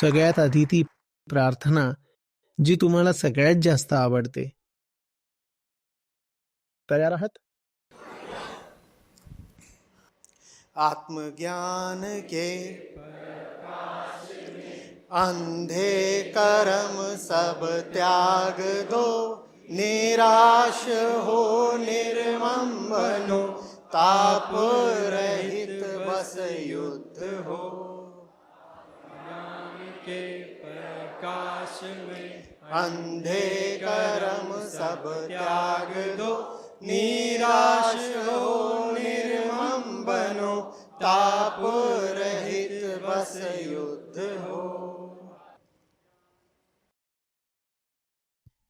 सगळ्यात आधी ती प्रार्थना जी तुम्हाला सगळ्यात जास्त आवडते. तयार आहात? आत्मज्ञान के अंधे कर्म सब त्याग दो निराश हो निर्मम बनो ताप रहित बस युद्ध हो। प्रकाश में अंधे कर्म सब त्याग दो निराश हो निर्मम बनो ताप रहित बस युद्ध हो।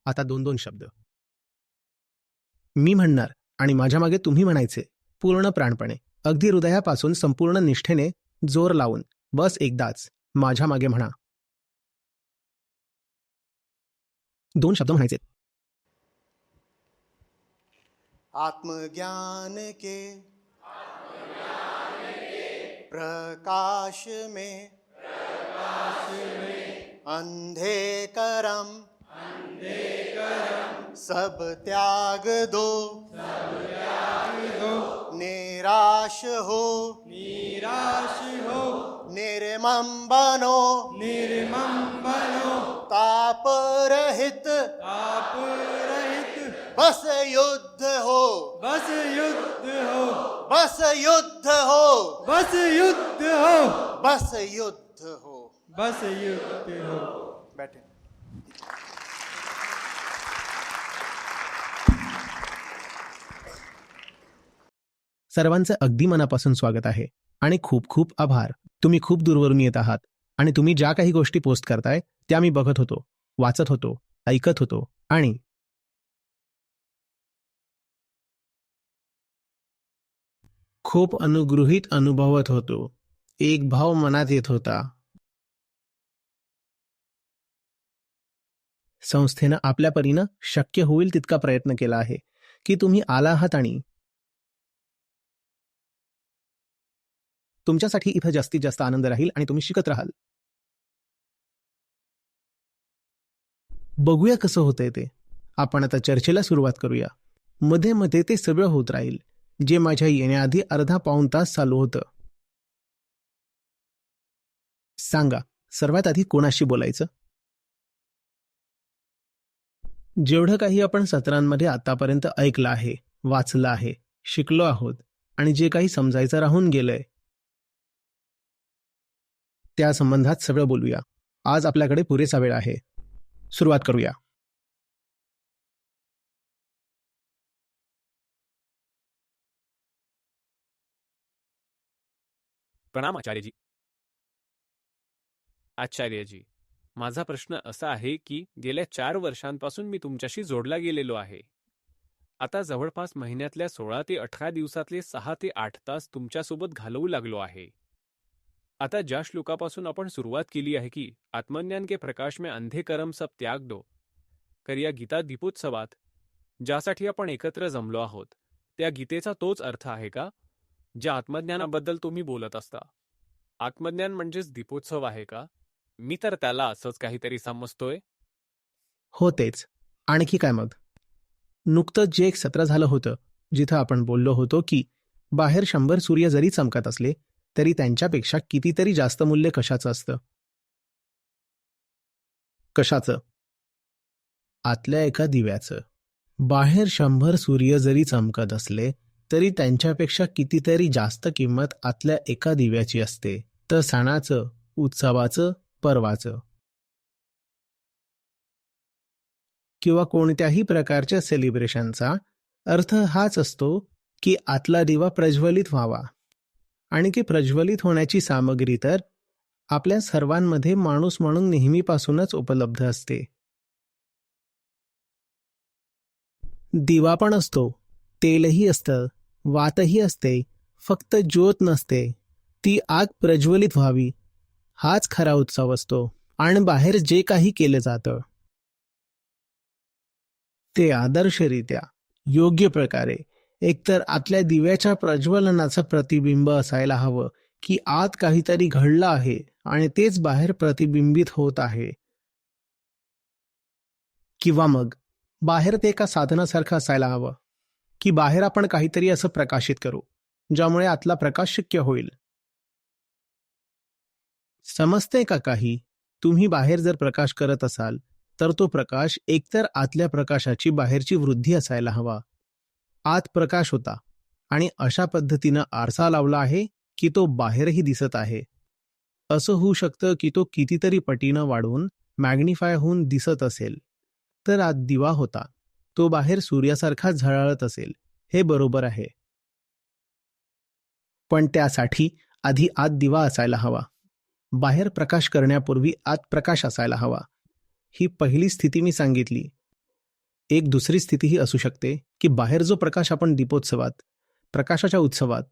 आता दोन दोन शब्द. मी म्हणणार आणि माझ्या मागे तुम्ही म्हणायचे पूर्ण प्राणपणे अगदी हृदयापासून संपूर्ण निष्ठेने जोर लावून बस एकदाच माझ्या मागे म्हणा. दोन शब्द म्हणायचे आत्मज्ञान के प्रकाश में अंधे करम सब त्याग दो निराश हो निराश हो निर्मम बनो निर्मम बनो ताप रहित ताप रहित बस युद्ध हो। बस युद्ध हो। बस युद्ध हो। बस युद्ध हो। बस युद्ध हो। बस युद्ध हो। बैठे। सर्वांचं अगदी मनापासून स्वागत आहे आणि खूप खूप आभार. तुम्ही खूप दूरवरून येत आहात. आणि तुम्ही ज्या काही गोष्टी पोस्ट करताय त्या मी बघत होतो वाचत होतो ऐकत होतो आणि खूप अनुगृहित अनुभवत होतो. एक भाव मनात येत होता. संस्थेनं आपल्या परीनं शक्य होईल तितका प्रयत्न केला आहे की तुम्ही आला आहात आणि तुमच्यासाठी इथं जास्तीत जास्त आनंद राहील आणि तुम्ही शिकत राहाल. बघूया कसं होतंय ते. आपण आता चर्चेला सुरुवात करूया. मध्ये मध्ये ते सगळं होत राहील जे माझ्या येण्याआधी अर्धा पाऊण तास चालू होतं. सांगा सर्वात आधी कोणाशी बोलायचं? जेवढं काही आपण सत्रांमध्ये आतापर्यंत ऐकलं आहे वाचलं आहे शिकलो आहोत आणि जे काही समजायचं राहून गेलंय त्या संबंधात सगळं बोलूया. आज आपल्याकडे पुरेसा वेळ आहे. सुरुवात करूया. प्रणाम आचार्यजी. आचार्यजी माझा प्रश्न असा आहे की गेल्या चार वर्षांपासून मी तुमच्याशी जोडला गेलेलो आहे. आता जवळपास महिन्यातल्या सोळा ते अठरा दिवसातले सहा ते आठ तास तुमच्यासोबत घालवू लागलो आहे. आता ज्या श्लोकापासून आपण सुरुवात केली आहे की आत्मज्ञान के प्रकाश में अंधे करम सब त्याग दो तर या गीता दीपोत्सवात ज्यासाठी आपण एकत्र जमलो आहोत त्या गीतेचा तोच अर्थ आहे का? ज्या आत्मज्ञानाबद्दल तुम्ही बोलत असता. आत्मज्ञान म्हणजेच दीपोत्सव आहे का? मी तर त्याला असंच काहीतरी समजतोय. हो तेच. आणखी काय मग? नुकतंच जे एक सत्र झालं होतं जिथं आपण बोललो होतो की बाहेर शंभर सूर्य जरी चमकत असले तरी त्यांच्यापेक्षा कितीतरी जास्त मूल्य कशाचं असतं? कशाचं? आतल्या एका दिव्याचं. बाहेर शंभर सूर्य जरी चमकत असले तरी त्यांच्यापेक्षा कितीतरी जास्त किंमत आतल्या एका दिव्याची असते. तर सणाचं उत्सवाचं पर्वाचं. किंवा कोणत्याही प्रकारच्या सेलिब्रेशनचा अर्थ हाच असतो की आतला दिवा प्रज्वलित व्हावा. आणि की प्रज्वलित होण्याची सामग्री तर आपल्या सर्वांमध्ये माणूस म्हणून नेहमीपासूनच उपलब्ध असते. दिवा पण असतो तेलही असतं वातही असते फक्त ज्योत नसते ती आग प्रज्वलित व्हावी हाच खरा उत्सव असतो आणि बाहेर जे काही केलं जातं. ते आदर्शरित्या योग्य प्रकारे एकतर आतल्या दिव्याच्या प्रज्वलनाचं प्रतिबिंब असायला हवं की आत काहीतरी घडलं आहे आणि तेच बाहेर प्रतिबिंबित होत आहे. किंवा मग बाहेर ते एका साधनासारखं असायला हवं की बाहेर आपण काहीतरी असं प्रकाशित करू ज्यामुळे आतला प्रकाश शक्य होईल. समजते का काही? तुम्ही बाहेर जर प्रकाश करत असाल तर तो प्रकाश एकतर आतल्या प्रकाशाची बाहेरची वृद्धी असायला हवा आत प्रकाश होता आणि अशा पद्धतीनं आरसा लावला आहे की तो बाहेरही दिसत आहे. असं होऊ शकतं की तो कितीतरी पटीनं वाढवून मॅग्निफाय होऊन दिसत असेल. तर आत दिवा होता. तो बाहेर सूर्यासारखा झळाळत असेल. हे बरोबर आहे. पण त्यासाठी आधी आत दिवा असायला हवा. बाहेर प्रकाश करण्यापूर्वी आत प्रकाश असायला हवा. ही पहिली स्थिती मी सांगितली. एक दुसरी स्थितीही असू शकते की बाहेर जो प्रकाश आपण दीपोत्सवात प्रकाशाच्या उत्सवात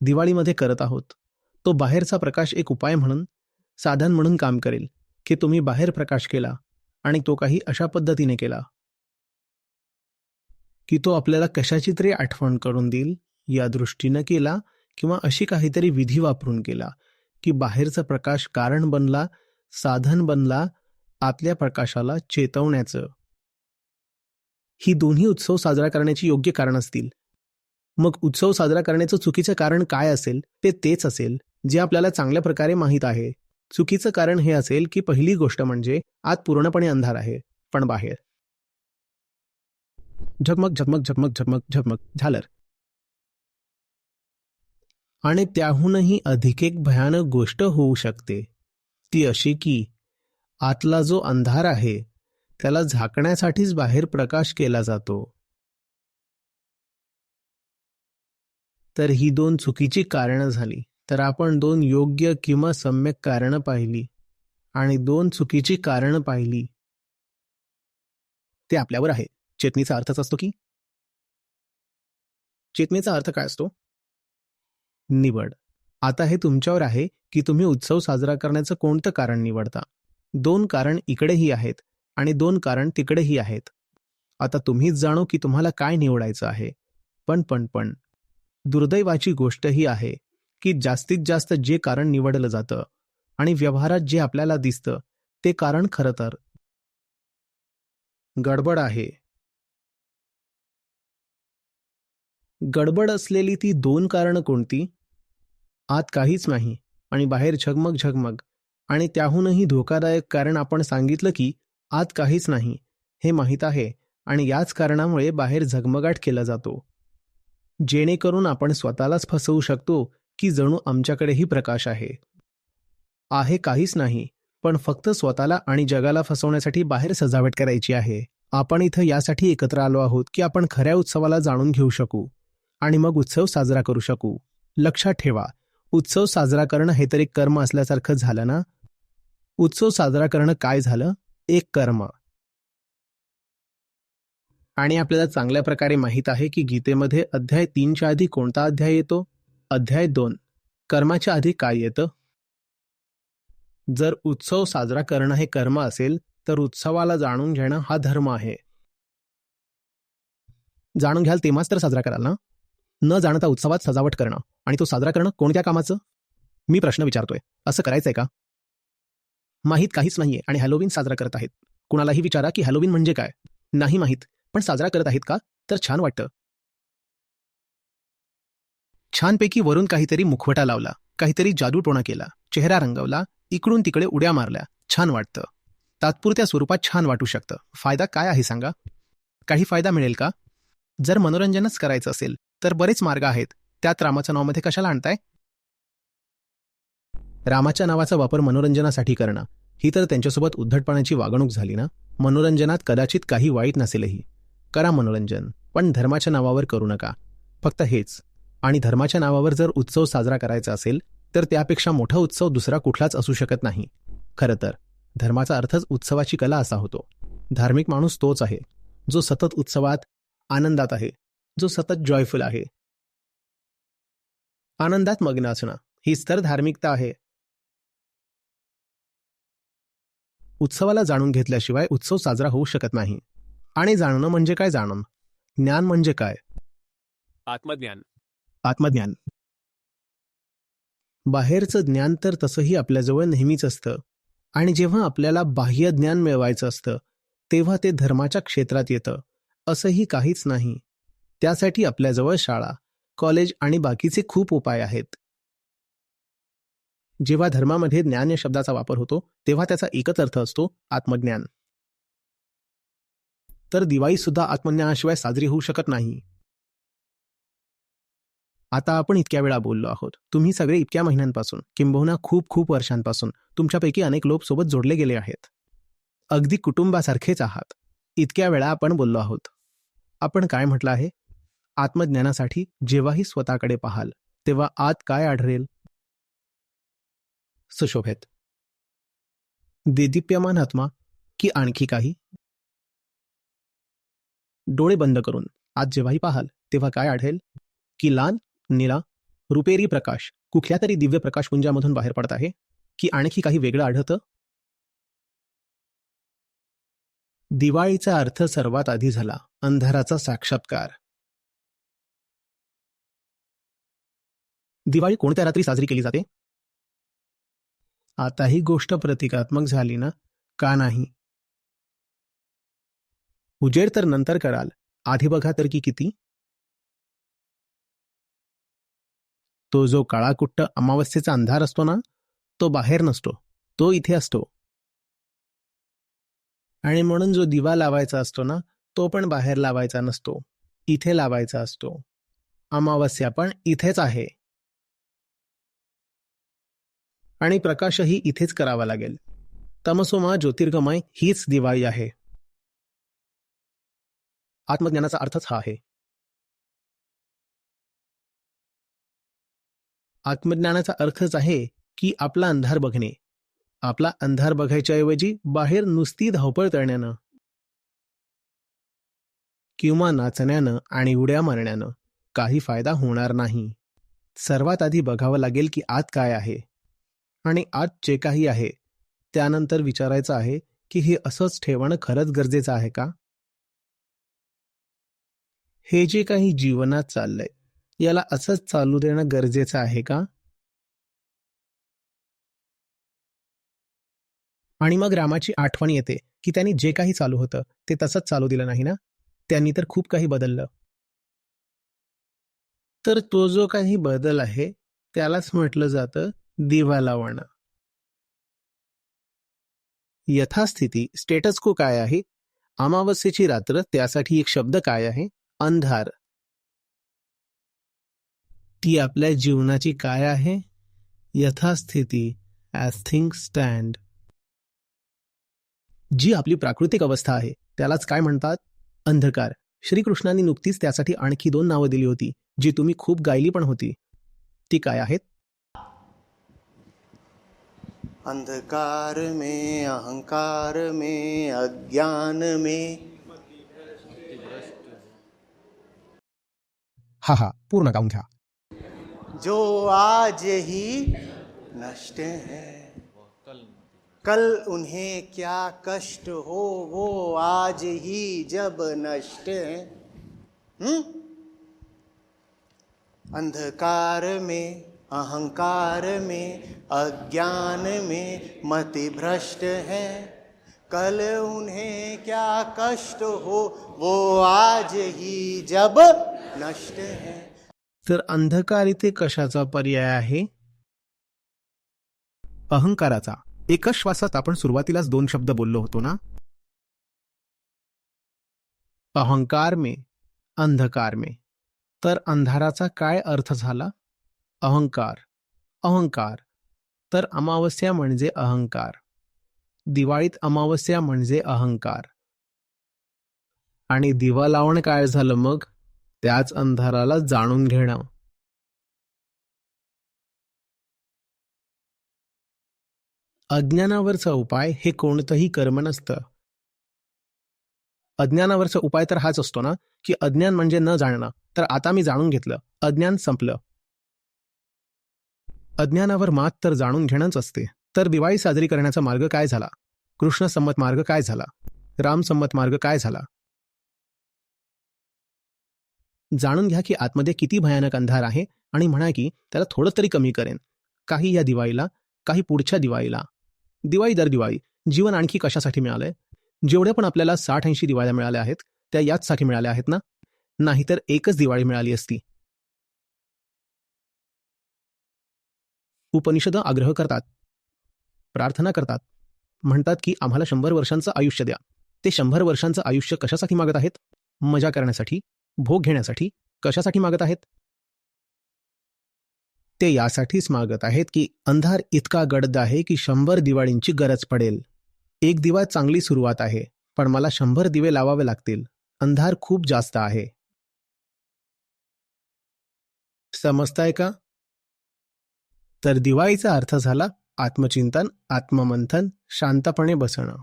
दिवाळीमध्ये करत आहोत तो बाहेरचा प्रकाश एक उपाय म्हणून साधन म्हणून काम करेल की तुम्ही बाहेर प्रकाश केला आणि तो काही अशा पद्धतीने केला. की तो आपल्याला कशाची तरी आठवण करून देईल या दृष्टीनं केला किंवा अशी काहीतरी विधी वापरून केला की बाहेरचा प्रकाश कारण बनला साधन बनला आतल्या प्रकाशाला चेतवण्याचं. ही दोन्ही उत्सव साजरा करण्याची योग्य कारण असतील. मग उत्सव साजरा करण्याचं चुकीचं कारण काय असेल? ते तेच असेल जे आपल्याला चांगल्या प्रकारे माहीत आहे. चुकीचं कारण हे असेल की पहिली गोष्ट म्हणजे आत पूर्णपणे अंधार आहे पण बाहेर. झगमग झगमग झगमग झगमग झगमग झालर. आणि त्याहूनही अधिक एक भयानक गोष्ट होऊ शकते. ती अशी की आतला जो अंधार आहे त्याला झाकण्यासाठीच बाहेर प्रकाश केला जातो. तर ही दोन चुकीची कारणं झाली. तर आपण दोन योग्य किंवा सम्यक कारणं पाहिली आणि दोन चुकीची कारणं पाहिली. ते आपल्यावर आहे. चेतनेचा अर्थच असतो की? चेतनेचा अर्थ काय असतो? निवड. आता हे तुमच्यावर आहे की तुम्ही उत्सव साजरा करण्याचं कोणतं कारण निवडता? दोन कारण इकडेही आहेत. आणि दोन कारण तिकडेही आहेत. आता तुम्हीच जाणो की तुम्हाला काय निवडायचं आहे. पण पण पण. दुर्दैवाची गोष्ट ही आहे की जास्तीत जास्त जे कारण निवडलं जातं आणि व्यवहारात जे आपल्याला दिसतं ते कारण खरं तर. गडबड आहे. गडबड असलेली ती दोन कारणं कोणती? आत काहीच नाही आणि बाहेर झगमग झगमग आणि त्याहूनही धोकादायक कारण आपण सांगितलं की आत काहीच नाही हे माहीत आहे आणि याच कारणामुळे बाहेर झगमगाट केला जातो. जेणेकरून आपण स्वतःलाच फसवू शकतो की जणू आमच्याकडेही प्रकाश आहे. आहे काहीच नाही पण फक्त स्वतःला आणि जगाला फसवण्यासाठी बाहेर सजावट करायची आहे. आपण इथं यासाठी एकत्र आलो आहोत की आपण खऱ्या उत्सवाला जाणून घेऊ शकू आणि मग उत्सव साजरा करू शकू. लक्षात ठेवा उत्सव साजरा करणं हे तर एक कर्म असल्यासारखं झालं ना? उत्सव साजरा करणं काय झालं? एक कर्म. आणि आपल्याला चांगल्या प्रकारे माहीत आहे की गीतेमध्ये अध्याय तीनच्या आधी कोणता अध्याय येतो? अध्याय दोन. कर्माच्या आधी काय येतं? जर उत्सव साजरा करणं हे कर्म असेल तर उत्सवाला जाणून घेणं हा धर्म आहे. जाणून घ्याल तेव्हाच तर साजरा कराल ना? न जाणता उत्सवात सजावट करणं आणि तो साजरा करणं कोणत्या कामाचं? मी प्रश्न विचारतोय. असं करायचंय का? माहीत काहीच नाहीये आणि हॅलोविन साजरा करत आहेत. कुणालाही विचारा की हॅलोविन म्हणजे काय? नाही माहीत पण साजरा करत आहेत का? तर छान वाटतं. छानपैकी वरून काहीतरी मुखवटा लावला काहीतरी जादूटोणा केला चेहरा रंगवला इकडून तिकडे उड्या मारल्या छान वाटतं. तात्पुरत्या स्वरूपात छान वाटू शकतं. फायदा काय आहे सांगा? काही फायदा मिळेल का? जर मनोरंजनच करायचं असेल तर बरेच मार्ग आहेत. त्यात रामाच्या नावामध्ये कशाला आणताय? रामाच्या नावाचा वापर मनोरंजनासाठी करणं. ही तर त्यांच्यासोबत उद्धटपणाची वागणूक झाली ना? मनोरंजनात कदाचित काही वाईट नसेलही. करा मनोरंजन पण धर्माच्या नावावर करू नका. फक्त हेच. आणि धर्माच्या नावावर जर उत्सव साजरा करायचा असेल तर त्यापेक्षा मोठा उत्सव दुसरा कुठलाच असू शकत नाही. खरं तर धर्माचा अर्थच उत्सवाची कला असा होतो. धार्मिक माणूस तोच आहे. जो सतत उत्सवात आनंदात आहे. जो सतत जॉयफुल आहे. आनंदात मग्न असणं हीच तर धार्मिकता आहे. उत्सवाला जाणून घेतल्याशिवाय उत्सव साजरा होऊ शकत नाही. आणि जाणणं म्हणजे काय जाणून ज्ञान म्हणजे काय? आत्मज्ञान. आत्मज्ञान. बाहेरचं ज्ञान तर तसंही आपल्याजवळ नेहमीच असतं. आणि जेव्हा आपल्याला बाह्य ज्ञान मिळवायचं असतं तेव्हा ते धर्माच्या क्षेत्रात येतं. असंही काहीच नाही. त्यासाठी आपल्याजवळ शाळा कॉलेज आणि बाकीचे खूप उपाय आहेत. जेव्हा धर्मामध्ये ज्ञान या शब्दाचा वापर होतो तेव्हा त्याचा एकच अर्थ असतो आत्मज्ञान. तर दिवाळी सुद्धा आत्मज्ञानाशिवाय साजरी होऊ शकत नाही. आता आपण इतक्या वेळा बोललो आहोत. तुम्ही सगळे इतक्या महिन्यांपासून किंबहुना खूप खूप वर्षांपासून तुमच्यापैकी अनेक लोक सोबत जोडले गेले आहेत. अगदी कुटुंबासारखेच आहात. इतक्या वेळा आपण बोललो आहोत. आपण काय म्हटलं आहे? आत्मज्ञानासाठी जेव्हाही स्वतःकडे पाहाल तेव्हा आत काय आढळेल? सुशोभित. देदीप्यमान आत्मा की आणखी काही? डोळे बंद करून आज जेव्हाही पाहाल तेव्हा काय आढळेल? की लाल निळा रुपेरी प्रकाश कुठल्या तरी दिव्य प्रकाशपुंजामधून बाहेर पडत आहे? की आणखी काही वेगळं आढळतं? दिवाळीचा अर्थ सर्वात आधी झाला अंधाराचा साक्षात्कार. दिवाळी कोणत्या रात्री साजरी केली जाते? आता ही गोष्ट प्रतिकात्मक झाली ना? का नाही? उजेड तर नंतर कराल. आधी बघा तर की किती? तो जो काळाकुट्ट अमावस्येचा अंधार असतो ना तो बाहेर नसतो. तो इथे असतो. आणि म्हणून जो दिवा लावायचा असतो ना तो पण बाहेर लावायचा नसतो. इथे लावायचा असतो. अमावस्या पण इथेच आहे. आणि प्रकाशही इथेच करावा लागेल. तमसोमा ज्योतिर्गमय हीच दिवाळी आहे. आत्मज्ञानाचा अर्थच हा आहे. आत्मज्ञानाचा अर्थच आहे की आपला अंधार बघणे. आपला अंधार बघायच्याऐवजी बाहेर नुसती धावपळ करण्यानं किंवा नाचण्यानं आणि उड्या मारण्यानं काही फायदा होणार नाही. सर्वात आधी बघावं लागेल की आत काय आहे. आणि आज जे काही आहे त्यानंतर विचारायचं आहे की हे असंच ठेवणं खरंच गरजेचं आहे का? हे जे काही जीवनात चाललंय याला असंच चालू देणं गरजेचं आहे का? आणि मग रामाची आठवण येते की त्यांनी जे काही चालू होतं ते तसंच चालू दिलं नाही ना? त्यांनी तर खूप काही बदललं. तर तो जो काही बदल आहे त्यालाच म्हटलं जातं दिवा लावणं यथास्थिती स्टेटस को काय आहे? अमावस्येची रात्र त्यासाठी एक शब्द काय आहे? अंधार. ती आपल्या जीवनाची काय आहे? यथास्थिती ॲज थिंग स्टँड जी आपली प्राकृतिक अवस्था आहे त्यालाच काय म्हणतात? अंधकार. श्रीकृष्णांनी नुकतीच त्यासाठी आणखी दोन नावं दिली होती जी तुम्ही खूप गायली पण होती. ती काय आहेत? अंधकार में अहंकार में अज्ञान में। हा हा पूर्ण गाऊन घ्या. जो आज ही नष्ट है। कल उन्हें क्या कष्ट हो वो आज ही जब नष्ट है। हम्म? अंधकार में अहंकार में अज्ञान में मति भ्रष्ट है। कल उन्हें क्या कष्ट हो वो आज ही जब नष्ट है। तर अंधकार इथे कशाचा पर्याय आहे? अहंकाराचा. एकच श्वासात आपण सुरुवातीलाच दोन शब्द बोललो होतो ना? अहंकार में अंधकार में. तर अंधाराचा काय अर्थ झाला? अहंकार. अहंकार. तर अमावस्या म्हणजे अहंकार. दिवाळीत अमावस्या म्हणजे अहंकार. आणि दिवा लावण काय झालं मग? त्याच अंधाराला जाणून घेणं. अज्ञानावरचा उपाय हे कोणतंही कर्म नसतं. अज्ञानावरचा उपाय तर हाच असतो ना की अज्ञान म्हणजे न जाणणं. तर आता मी जाणून घेतलं. अज्ञान संपलं. अज्ञानावर मात तर जाणून घेणंच असते. तर दिवाळी साजरी करण्याचा मार्ग काय झाला? कृष्ण संमत मार्ग काय झाला? राम संमत मार्ग काय झाला? जाणून घ्या की आतमध्ये किती भयानक अंधार आहे आणि म्हणा की त्याला थोडं तरी कमी करेन. काही या दिवाळीला काही पुढच्या दिवाळीला. दिवाळी दर दिवाळी. जीवन आणखी कशासाठी मिळालंय? जेवढे पण आपल्याला साठ ऐंशी दिवाळ्या मिळाल्या आहेत त्या याचसाठी मिळाल्या आहेत ना? नाहीतर एकच दिवाळी मिळाली असती. उपनिषद आग्रह करतात. प्रार्थना करतात. म्हणतात की आम्हाला शंभर वर्षांचं आयुष्य द्या. ते शंभर वर्षांचं आयुष्य कशासाठी मागत आहेत? मजा करण्यासाठी? भोग घेण्यासाठी? कशासाठी मागत आहेत? ते यासाठीच मागत आहेत की अंधार इतका गडद आहे की शंभर दिवाळींची गरज पडेल. एक दिवा चांगली सुरुवात आहे पण मला शंभर दिवे लावावे लागतील. अंधार खूप जास्त आहे. समजताय का? तर दिवाळीचा अर्थ झाला आत्मचिंतन आत्ममंथन शांतपणे बसणं.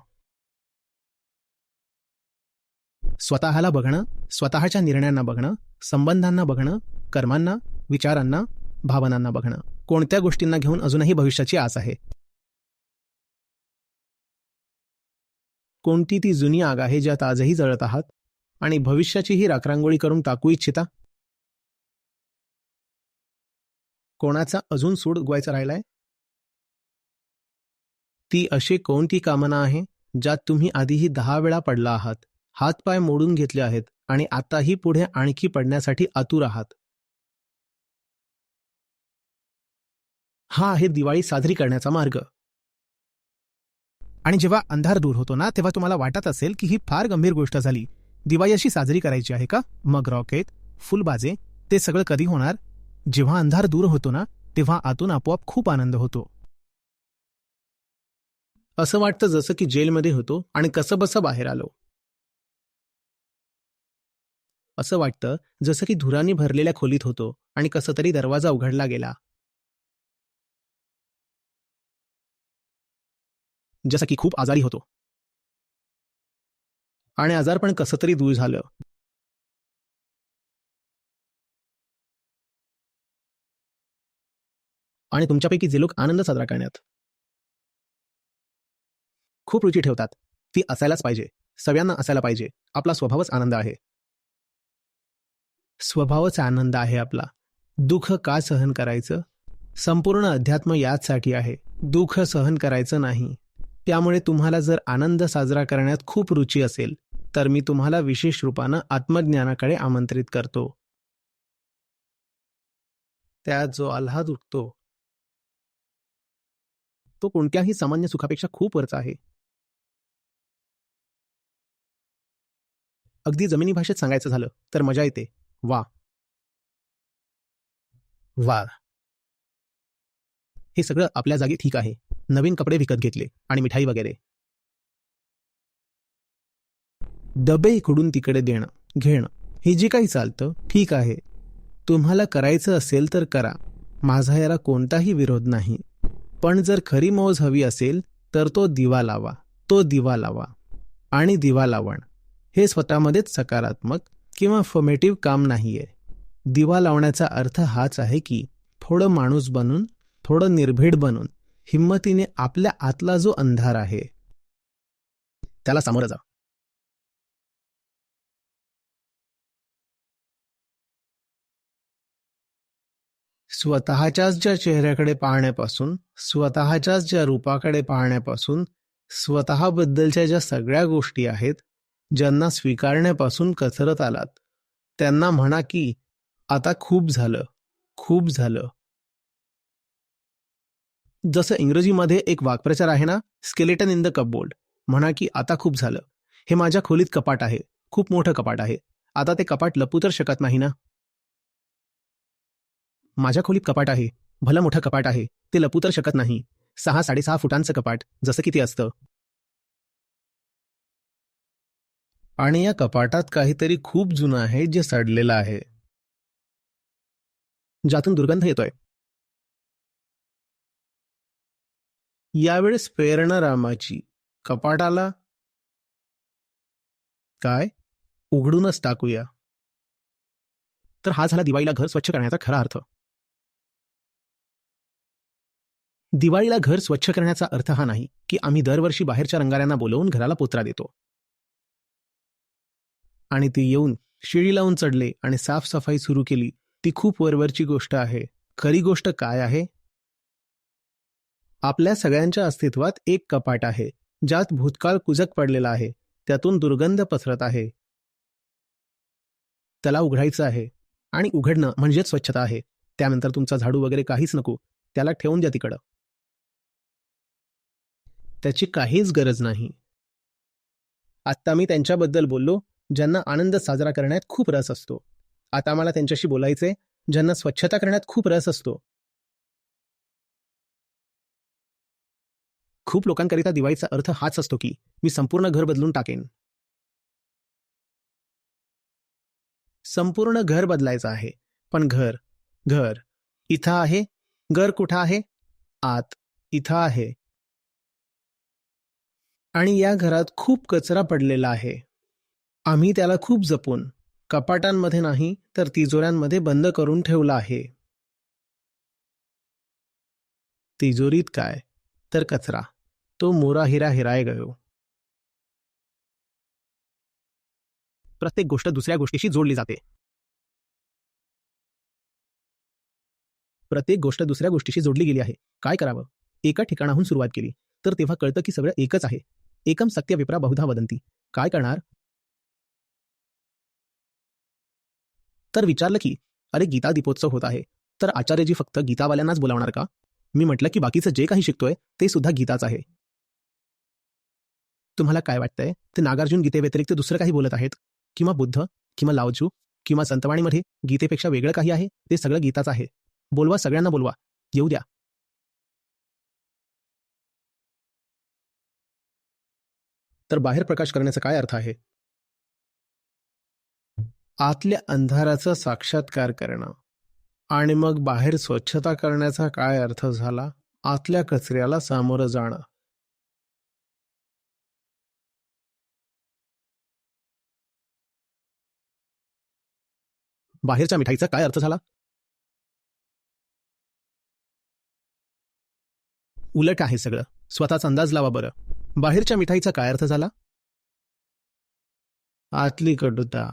स्वतःला बघणं स्वतःच्या निर्णयांना बघणं संबंधांना बघणं कर्मांना विचारांना भावनांना बघणं. कोणत्या गोष्टींना घेऊन अजूनही भविष्याची आस आहे? कोणती ती जुनी आग आहे ज्यात आजही जळत आहात? आणि भविष्याचीही राखरांगोळी करून टाकू इच्छिता? कोणाचा अजून सूड उगवायचा राहिलाय? ती अशी कोणती कामना आहे ज्यात तुम्ही आधीही दहा वेळा पडला आहात हातपाय मोडून घेतले आहेत आणि आताही पुढे आणखी पडण्यासाठी आतुर आहात? हा आहे दिवाळी साजरी करण्याचा मार्ग. आणि जेव्हा अंधार दूर होतो ना तेव्हा तुम्हाला वाटत असेल की ही फार गंभीर गोष्ट झाली. दिवाळी अशी साजरी करायची आहे का? मग रॉकेट फुलबाजे ते सगळं कधी होणार? जेव्हा अंधार दूर होतो ना तेव्हा आतून आपोआप खूप आनंद होतो. असं वाटतं जसं की जेलमध्ये होतो आणि कसंबसं बाहेर आलो. असं वाटतं जसं की धुराने भरलेल्या खोलीत होतो आणि कसं तरी दरवाजा उघडला गेला. जसं की खूप आजारी होतो. आणि आजार पण कसं तरी दूर झालं. आणि तुमच्यापैकी जे लोक आनंद साजरा करण्यात खूप रुची ठेवतात ती असायलाच पाहिजे. सगळ्यांना असायला पाहिजे. आपला स्वभावच आनंद आहे. स्वभावच आनंद आहे आपला. दुःख का सहन करायचं? संपूर्ण अध्यात्म याचसाठी आहे. दुःख सहन करायचं नाही. त्यामुळे तुम्हाला जर आनंद साजरा करण्यात खूप रुची असेल तर मी तुम्हाला विशेष रूपानं आत्मज्ञानाकडे आमंत्रित करतो. त्यात जो आल्हाद उठतो तो कोणत्याही सामान्य सुखापेक्षा खूप वरचा आहे. अगदी जमिनी भाषेत सांगायचं झालं तर मजा येते. वा. वा. हे सगळं आपल्या जागी ठीक आहे. नवीन कपडे विकत घेतले आणि मिठाई वगैरे. डबे इकडून तिकडे देणं घेणं हे जे काही चालतं ठीक आहे. तुम्हाला करायचं असेल तर करा. माझा याला कोणताही विरोध नाही. पण जर खरी मौज हवी असेल तर तो दिवा लावा. तो दिवा लावा. आणि दिवा लावण. हे स्वतःमध्येच सकारात्मक किंवा फॉमेटिव्ह काम नाहीये. दिवा लावण्याचा अर्थ हाच आहे की थोडं माणूस बनून थोडं निर्भीड बनून हिंमतीने आपल्या आतला जो अंधार आहे त्याला सामोरं जा. स्वतःच्याच ज्या चेहऱ्याकडे पाहण्यापासून स्वतःच्याच ज्या रूपाकडे पाहण्यापासून स्वतःबद्दलच्या ज्या सगळ्या गोष्टी आहेत ज्यांना स्वीकारण्यापासून कचरत आलात त्यांना म्हणा की आता खूप झालं खूप झालं. जसं इंग्रजीमध्ये एक वाक्प्रचार आहे ना स्केलेटन इन द कपबोर्ड म्हणा की आता खूप झालं. हे माझ्या खोलीत कपाट आहे खूप मोठं कपाट आहे. आता ते कपाट लपू तर शकत नाही ना? माझ्या खोलीत कपाट आहे भलं मोठं कपाट आहे ते लपू तर शकत नाही. सहा साडेसहा फुटांचं कपाट जसं की ते असतं. आणि या कपाटात काहीतरी खूप जुनं आहे जे सडलेलं आहे. ज्यातून दुर्गंध येतोय. यावेळेस प्रेरणा रामाची कपाटाला काय? उघडूनच टाकूया. तर हा झाला दिवाळीला घर स्वच्छ करण्याचा खरा अर्थ. दिवाळीला घर स्वच्छ करण्याचा अर्थ हा नाही की आम्ही दरवर्षी बाहेरच्या रंगाऱ्यांना बोलवून घराला पोत्रा देतो. आणि ती येऊन शिडी लावून चढले आणि साफसफाई सुरू केली. ती खूप वरवरची गोष्ट आहे. खरी गोष्ट काय आहे? आपल्या सगळ्यांच्या अस्तित्वात एक कपाट आहे ज्यात भूतकाळ कुजक पडलेला आहे. त्यातून दुर्गंध पसरत आहे. त्याला उघडायचं आहे. आणि उघडणं म्हणजेच स्वच्छता आहे. त्यानंतर तुमचा झाडू वगैरे काहीच नको. त्याला ठेवून द्या तिकडं. त्याची काहीच गरज नाही. आत्ता मी त्यांच्याबद्दल बोललो ज्यांना आनंद साजरा करण्यात खूप रस असतो. आता मला त्यांच्याशी बोलायचे ज्यांना स्वच्छता करण्यात खूप रस असतो. खूप लोकांकरिता दिवाळीचा अर्थ हाच असतो की मी संपूर्ण घर बदलून टाकेन. संपूर्ण घर बदलायचं आहे पण घर घर इथं आहे घर कुठं आहे? आत इथं आहे. आणि या घरात खूप कचरा पडलेला आहे. आम्ही त्याला खूप जपून कपाटांमध्ये नाही तर तिजोऱ्यांमध्ये बंद करून ठेवला आहे. तिजोरीत काय? तर कचरा. तो मोरा हिरा हिराय गयो. प्रत्येक गोष्ट दुसऱ्या गोष्टीशी जोडली जाते. प्रत्येक गोष्ट दुसऱ्या गोष्टीशी जोडली गेली आहे. काय करावं? एका ठिकाणाहून सुरुवात केली. तर तेव्हा कळतं की सगळं एकच आहे. एकम सत्य विप्रा बहुधा वदंती काय करणार? तर विचारलं की अरे गीता दीपोत्सव होत आहे. तर आचार्यजी फक्त गीतावाल्यांनाच बोलावणार का? मी म्हटलं की बाकीचं जे काही शिकतोय ते सुद्धा गीताच आहे. तुम्हाला काय वाटतंय? ते नागार्जुन गीतेव्यतिरिक्त दुसरं काही बोलत आहेत? किंवा बुद्ध? किंवा लावजू? किंवा संतवाणीमध्ये गीतेपेक्षा वेगळं काही आहे? ते सगळं गीताच आहे. बोलवा सगळ्यांना बोलवा. येऊ द्या. तर बाहेर प्रकाश करण्याचा काय अर्थ आहे? आतल्या अंधाराचा साक्षात्कार करणं आणि मग बाहेर स्वच्छता करण्याचा काय अर्थ झाला? आतल्या कचऱ्याला सामोरं जाणं. बाहेरच्या मिठाईचा काय अर्थ झाला? उलट आहे सगळं. स्वतःचा अंदाज लावा बरं. बाहेरच्या मिठाईचा काय अर्थ झाला? आतली कडुता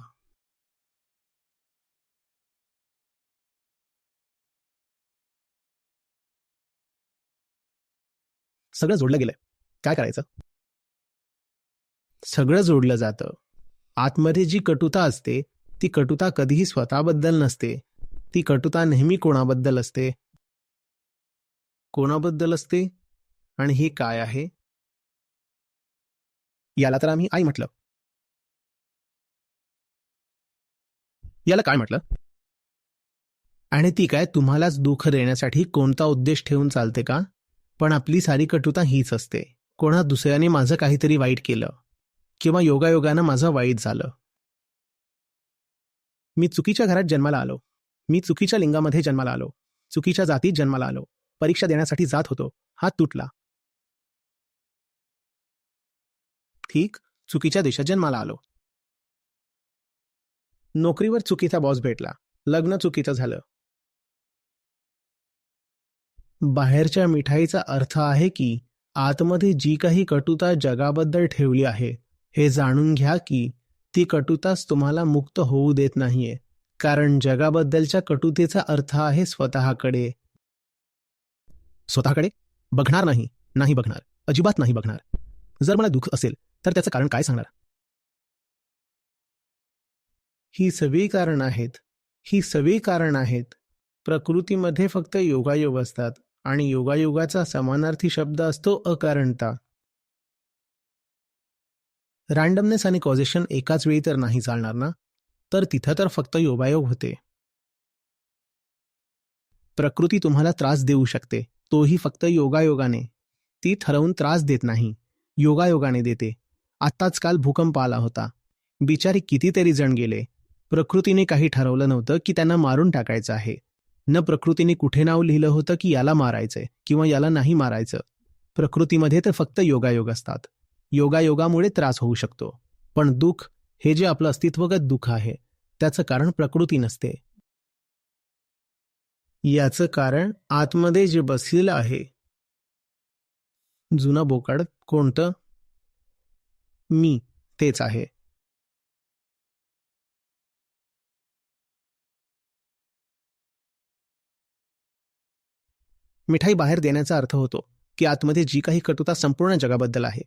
सगळं जोडलं गेलंय. काय करायचं? सगळं जोडलं जातं. आतमध्ये जी कटुता असते ती कटुता कधीही स्वतःबद्दल नसते. ती कटुता नेहमी कोणाबद्दल असते? कोणाबद्दल असते? आणि हे काय आहे? याला तर आम्ही आई म्हटलं. याला काय म्हटलं? आणि ती काय तुम्हालाच दुःख देण्यासाठी कोणता उद्देश ठेवून चालते का? पण आपली सारी कटुता हीच असते. कोणा दुसऱ्याने माझं काहीतरी वाईट केलं. किंवा योगायोगानं माझं वाईट झालं. मी चुकीच्या घरात जन्माला आलो. मी चुकीच्या लिंगामध्ये जन्माला आलो. चुकीच्या जातीत जन्माला आलो. परीक्षा देण्यासाठी जात होतो. हात तुटला. ठीक चुकीच्या देशात जन्माला आलो. नोकरीवर चुकीचा बॉस भेटला. लग्न चुकीचं झालं. बाहेरच्या मिठाईचा अर्थ आहे की आतमध्ये जी काही कटुता जगाबद्दल ठेवली आहे हे जाणून घ्या की ती कटुताच तुम्हाला मुक्त होऊ देत नाहीये कारण जगाबद्दलच्या कटुतेचा अर्थ आहे स्वतःकडे. स्वतःकडे? बघणार नाही. नाही बघणार. अजिबात नाही बघणार. जर मला दुःख असेल तर त्याचं कारण काय सांगणार? ही सगळी कारण आहेत. ही सगळी कारण आहेत. प्रकृतीमध्ये फक्त योगायोग असतात आणि योगायोगाचा समानार्थी शब्द असतो अकारणता. रँडमनेस आणि कॉझेशन एकाच वेळी तर नाही चालणार ना? तर तिथं तर फक्त योगायोग होते. प्रकृती तुम्हाला त्रास देऊ शकते. तोही फक्त योगायोगाने. ती ठरवून त्रास देत नाही. योगायोगाने देते. आत्ताच काल भूकंप आला होता. बिचारी कितीतरी जण गेले. प्रकृतीने काही ठरवलं नव्हतं की त्यांना मारून टाकायचं आहे. न प्रकृतीने कुठे नाव लिहिलं होतं की याला मारायचंय किंवा याला नाही मारायचं. प्रकृतीमध्ये तर फक्त योगायोग असतात. योगायोगामुळे त्रास होऊ शकतो. पण दुःख हे जे आपलं अस्तित्वगत दुःख आहे त्याचं कारण प्रकृती नसते. याचं कारण आतमध्ये जे बसलेलं आहे. जुनं बोकाड कोणतं? मी तेच आहे. मिठाई बाहेर देण्याचा अर्थ होतो की आतमध्ये जी काही कटुता संपूर्ण जगाबद्दल आहे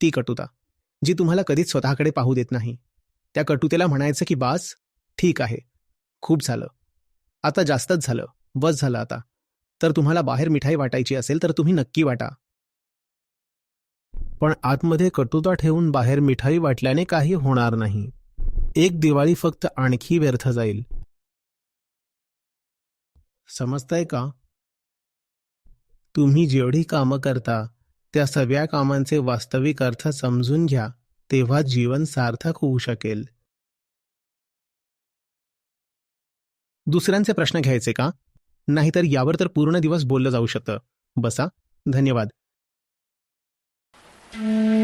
ती कटुता जी तुम्हाला कधीच स्वतःकडे पाहू देत नाही. त्या कटुतेला म्हणायचं की बास ठीक आहे खूप झालं. आता जास्तच झालं बस झालं आता. तर तुम्हाला बाहेर मिठाई वाटायची असेल तर तुम्ही नक्की वाटा. पण आतमध्ये कटुता ठेवून बाहेर मिठाई वाटल्याने काही होणार नाही. एक दिवाळी फक्त आणखी व्यर्थ जाईल. समजतंय का? तुम्ही जेवढी कामं करता त्या सगळ्या कामांचे वास्तविक अर्थ समजून घ्या तेव्हा जीवन सार्थक होऊ शकेल. दुसऱ्यांचे प्रश्न घ्यायचे का? नाहीतर यावर तर पूर्ण दिवस बोललं जाऊ शकतं. बसा. धन्यवाद. Mm-hmm.